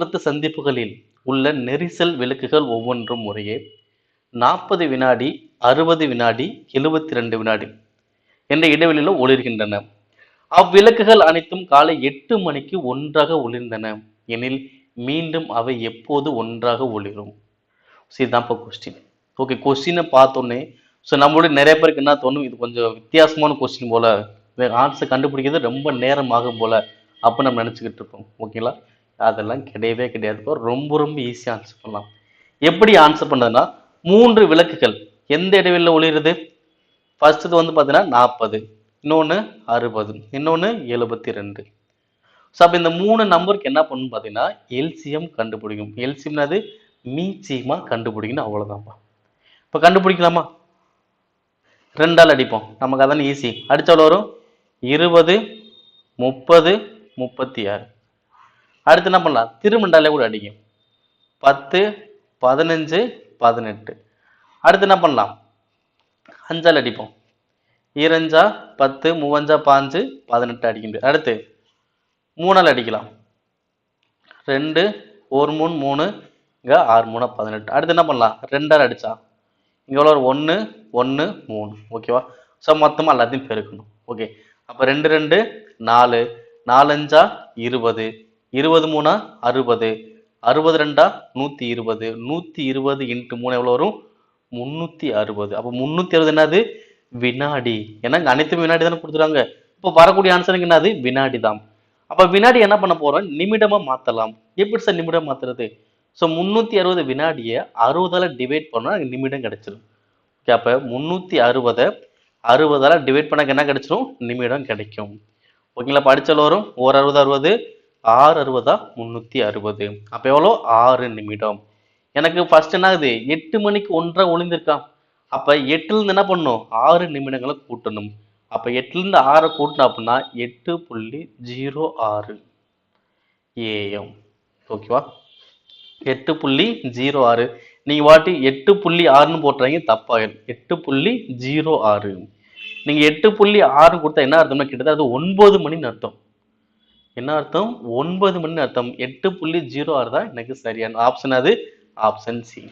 போக்குவரத்து சந்திப்புகளில் உள்ள நெரிசல் விளக்குகள் ஒவ்வொன்றும் முறையே நாற்பது வினாடி அறுபது வினாடி எழுபத்தி ரெண்டு வினாடி என்ற இடைவெளியில் ஒளிர்கின்றன. அவ்விளக்குகள் அனைத்தும் காலை எட்டு மணிக்கு ஒன்றாக ஒளிர்ந்தன. எனில் மீண்டும் அவை எப்போது ஒன்றாக ஒளிரும்? ஸோ இதுதான் இப்போ கொஸ்டின் ஓகே கொஸ்டினை பார்த்தோன்னே ஸோ நம்மளுடைய நிறைய பேருக்கு என்ன தோணும்? இது கொஞ்சம் வித்தியாசமான கொஸ்டின் போல. ஆன்சர் கண்டுபிடிக்கிறது ரொம்ப நேரம் ஆகும் போல. அப்போ நம்ம நினச்சிக்கிட்டு இருப்போம். ஓகேங்களா அதெல்லாம் கிடையவே கிடையாது. இப்போ ரொம்ப ரொம்ப ஈஸியாக ஆன்சர் பண்ணலாம். எப்படி ஆன்சர் பண்ணதுன்னா மூன்று விளக்குகள். எந்த இடைவெளியில் ஒளிருது? ஃபர்ஸ்ட்டு வந்து பார்த்தீங்கன்னா நாற்பது இன்னொன்று அறுபது. இன்னொன்று எழுபத்தி ரெண்டு ஸோ அப்போ இந்த மூணு நம்பருக்கு என்ன பண்ணணும் பார்த்தீங்கன்னா எல்சிஎம் கண்டுபிடிக்கும். எல்சியம்னா அது மீச்சியமாக கண்டுபிடிக்கணும். அவ்வளோதான்ப்பா இப்போ கண்டுபிடிக்கலாமா? ரெண்டால் அடிப்போம். நமக்கு அதானே ஈஸி அடிச்சவளோ வரும்? இருபது முப்பது முப்பத்தி ஆறு. அடுத்து என்ன பண்ணலாம்? திருமண்டாலே கூட அடிக்கும். பத்து பதினஞ்சு பதினெட்டு. அடுத்து என்ன பண்ணலாம்? அஞ்சால் அடிப்போம். இரஞ்சா பத்து மூவஞ்சா பாஞ்சு பதினெட்டு அடிக்கின்ற அடுத்து மூணால் அடிக்கலாம். ரெண்டு ஒரு மூணு மூணு இங்கே ஆறு மூணு பதினெட்டு. அடுத்து என்ன பண்ணலாம்? ரெண்டால் அடித்தா இங்கே எவ்வளோ ஒன்று ஒன்று மூணு. ஓகேவா ஸோ மொத்தமாக எல்லாத்தையும் பெருக்கணும். ஓகே அப்போ ரெண்டு ரெண்டு நாலு. நாலஞ்சா இருபது. இருபது மூணா அறுபது. அறுபது ரெண்டா நூற்றி இருபது. நூற்றி இருபது இன்ட்டு மூணு எவ்வளோ வரும்? முந்நூற்றி அறுபது. அப்போ முந்நூற்றி அறுபது என்னது? வினாடி. ஏன்னா இங்கே அனைத்தும் வினாடி தானே கொடுத்துருக்காங்க. இப்போ வரக்கூடிய ஆன்சருக்கு என்னது? வினாடி தான். அப்போ வினாடி என்ன பண்ண போறோம்? நிமிடமா மாத்தலாம். எப்படி சார் நிமிடம் மாத்துறது? ஸோ முந்நூற்றி அறுபது வினாடியை அறுபதால் டிவைட் பண்ணா எனக்கு நிமிடம் கிடைச்சிடும் ஓகே அப்போ முந்நூற்றி அறுபதை அறுபதால டிவைட் பண்ணக்கு என்ன கிடைச்சிரும்? நிமிடம் கிடைக்கும். ஓகேங்களா படிச்சல வரும்? ஓர் அறுபது அறுபது. ஆறு அறுபதா முந்நூற்றி அறுபது. அப்போ எவ்வளோ? ஆறு நிமிடம். எனக்கு ஃபர்ஸ்ட் என்ன ஆகுது? எட்டு மணிக்கு ஒன்றா ஒளிந்திருக்கான் அப்போ எட்டுலேருந்து என்ன பண்ணணும் ஆறு நிமிடங்களை கூட்டணும். அப்போ எட்டுலேருந்து ஆறை கூட்டணும் அப்படின்னா எட்டு புள்ளி ஜீரோ ஆறு. ஏஎம். ஓகேவா? எட்டு புள்ளி ஜீரோ ஆறு. நீங்கள் வாட்டி எட்டு புள்ளி ஆறுன்னு போட்டுறீங்க தப்பாயிடும் எட்டு புள்ளி ஜீரோ ஆறு. நீங்கள் எட்டு புள்ளி ஆறு கொடுத்தா என்ன அர்த்தம்னா கிட்டத்தட்ட அது ஒன்பது மணின்னு அர்த்தம். என்ன அர்த்தம்? ஒன்பது மணி அர்த்தம். எட்டு புள்ளி ஜீரோ ஆறு தான் எனக்கு சரியான ஆப்ஷன் அது. Option C